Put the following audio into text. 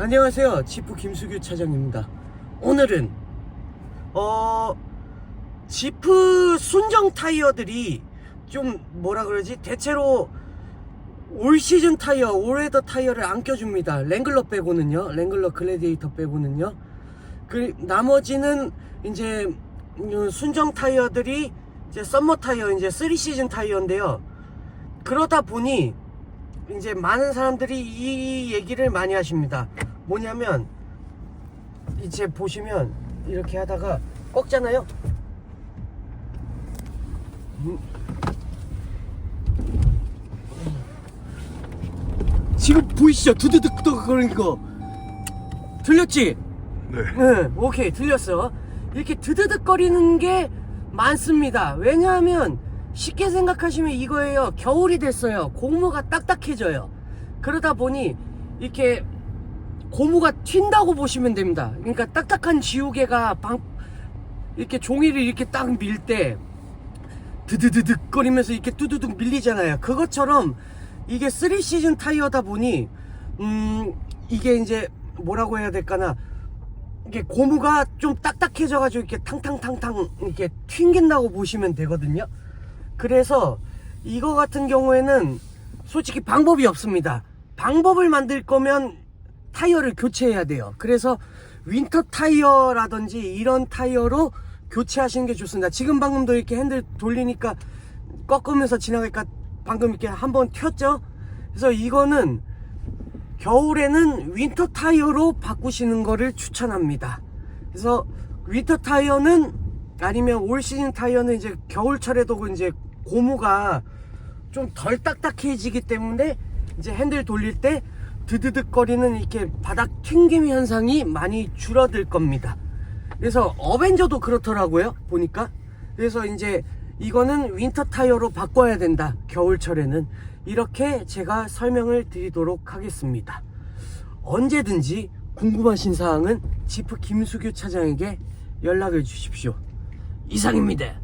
안녕하세요. 지프 김수규 차장입니다. 오늘은 어 지프 순정 타이어들이 좀 뭐라 그러지? 대체로 올 시즌 타이어, 올웨더 타이어를 안 껴줍니다. 랭글러 빼고는요. 랭글러 글래디에이터 빼고는요. 그 나머지는 이제 음, 순정 타이어들이 이제 썸머 타이어 이제 3 시즌 타이어인데요. 그러다 보니 이제 많은 사람들이 이 얘기를 많이 하십니다. 뭐냐면 이제 보시면 이렇게 하다가 꺾잖아요. 음. 지금 보이시죠? 두두둑둑 거리는 거 들렸지? 네. 네, 오케이 들렸어. 이렇게 드드득거리는 게 많습니다. 왜냐하면 쉽게 생각하시면 이거예요. 겨울이 됐어요. 고무가 딱딱해져요. 그러다 보니 이렇게 고무가 튄다고 보시면 됩니다. 그러니까 딱딱한 지우개가 방 이렇게 종이를 이렇게 딱 밀 때 드드드득 거리면서 이렇게 뚜두둑 밀리잖아요. 그것처럼 이게 3 시즌 타이어다 보니 음 이게 이제 뭐라고 해야 될까나 이게 고무가 좀 딱딱해져가지고 이렇게 탕탕탕탕 이렇게 튕긴다고 보시면 되거든요. 그래서 이거 같은 경우에는 솔직히 방법이 없습니다. 방법을 만들 거면 타이어를 교체해야 돼요. 그래서 윈터 타이어라든지 이런 타이어로 교체하시는 게 좋습니다. 지금 방금도 이렇게 핸들 돌리니까 꺾으면서 지나가니까 방금 이렇게 한번 튀었죠? 그래서 이거는 겨울에는 윈터 타이어로 바꾸시는 거를 추천합니다. 그래서 윈터 타이어는 아니면 올 시즌 타이어는 이제 겨울철에도 이제 고무가 좀 덜 딱딱해지기 때문에 이제 핸들 돌릴 때 드드득거리는 이렇게 바닥 튕김 현상이 많이 줄어들 겁니다. 그래서 어벤져도 그렇더라고요. 보니까. 그래서 이제 이거는 윈터 타이어로 바꿔야 된다. 겨울철에는. 이렇게 제가 설명을 드리도록 하겠습니다. 언제든지 궁금하신 사항은 지프 김수규 차장에게 연락을 주십시오. 이상입니다.